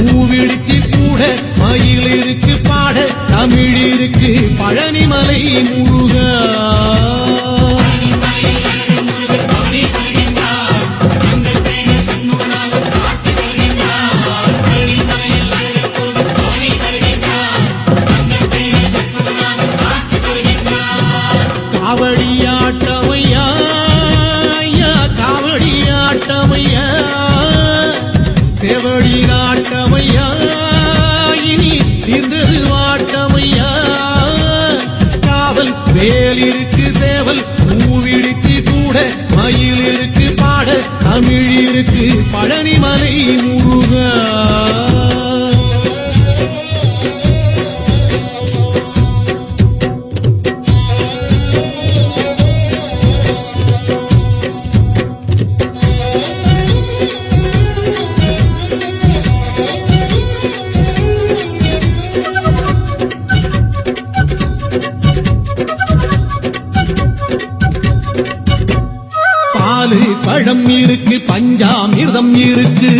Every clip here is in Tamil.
பூவிழிச்சி கூட மயிலிருக்கு பாட தமிழிற்கு பழனிமலை முருகா. செவடி இனி தீர்ந்தது வாட்டமையா? காவல் வேல் இருக்கு சேவல் பூவிடிச்சு கூட மயில் இருக்கு பாட தமிழ் இருக்கு பழனிமலை முருகா. பழம் இருக்கு பஞ்சாமிர்தம் இருக்கு.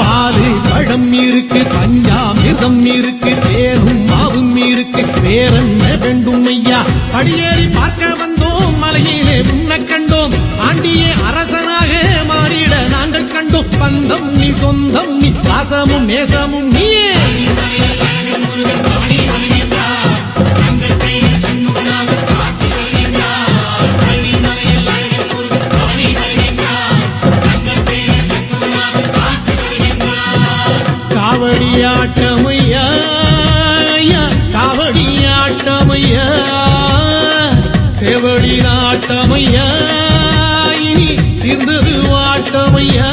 பாலு பழம் இருக்கு பஞ்சாமிர்தம் இருக்கு தேனும் மாவும் இருக்கு வேறென்ன வேண்டும் ஐயா படியேறி பார்க்க வந்தோம் மலையிலே உன்ன கண்டோம். ஆண்டியே அரசனாக மாறிட நாங்கள் கண்டோம். பந்தம் நீ சொந்தம் நீ பாசமும் நேசமும் நீயே. வாட்டமையா? இனி தீர்ந்தது வாட்டமையா?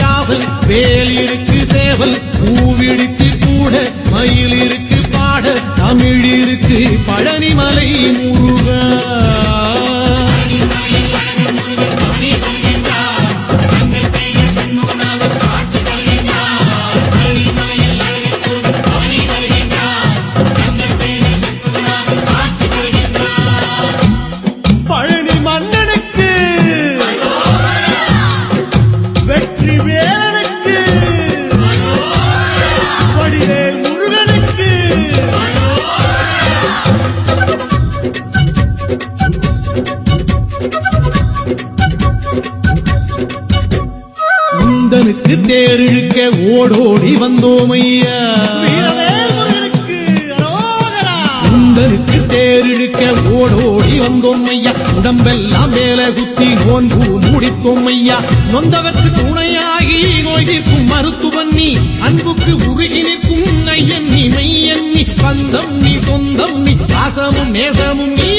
காவல் வேல் இருக்கு சேவல் பூவிடிச்சு கூட மயில் இருக்கு பாட தமிழ் இருக்கு. பழனிமலை முருகன் தேரிழுக்க ஓடோடி வந்தோம் ஐயா உந்தனுக்கு தேரிழுக்க ஓடோடி வந்தோம் ஐயா உடம்பெல்லாம் மேல குத்தி நோன்பு முடித்தோம் ஐயா நொந்தவர்க்கு துணையாகி நோய் தீர்க்கும் மருத்துவன் நீ. அன்புக்கு உருகி நிற்கும் ஐயன் நீ மெய்யன் நீ பந்தம் நீ சொந்தம் நீ பாசமும் நேசமும் நீ